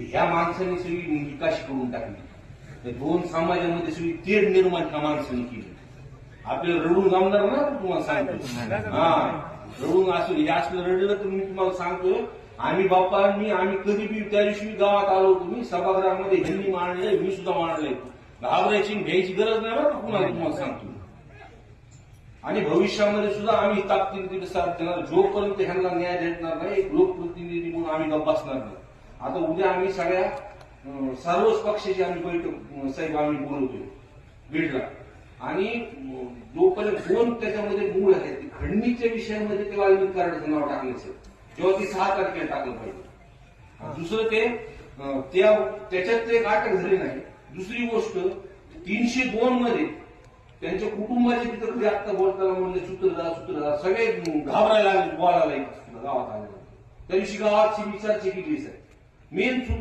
ह्या माणसाने सगळी निकाशी करून टाकली. त्या दोन समाजामध्ये सगळी तेढ निर्माण ह्या माणसाने केली. आपल्याला रडून जमणार ना तुम्हाला सांगतो. हा रडून असू हे असलं रडलं तर मी तुम्हाला सांगतो आम्ही बाप्पांनी आम्ही कधी बी त्या दिवशी गावात आलो तुम्ही सभागृहामध्ये ह्यांनी मांडलंय मी सुद्धा मांडलंय. घाबरायची घ्यायची गरज नाही बरं कुणाला तुम्हाला सांगतो. आणि भविष्यामध्ये सुद्धा आम्ही ताकदीने साथ देणार जोपर्यंत ह्यांना न्याय भेटणार नाही लोकप्रतिनिधी म्हणून आम्ही गप्प बसणार नाही. आता उद्या आम्ही सगळ्या सर्वच पक्षाची आम्ही बैठक साहेब आम्ही बोलवतोय बीडला आणि जोपर्यंत दोन त्याच्यामध्ये मूळ आहे खंडणीच्या विषयामध्ये ते वाल्मिक कराडाचं नाव टाकण्याचं तेव्हा ती सहा तारखेला टाकलं पाहिजे. दुसरं ते त्या त्याच्यात ते एक अटक झाली नाही. दुसरी गोष्ट तीनशे दोन मध्ये त्यांच्या कुटुंबाचे तिथं कधी आत्ता बोलताना म्हणले सूत्रधार सूत्रधार. सगळे घाबरायला लागले बोलायला एक गावात आले. त्या दिवशी गावात विचारची केली Menos um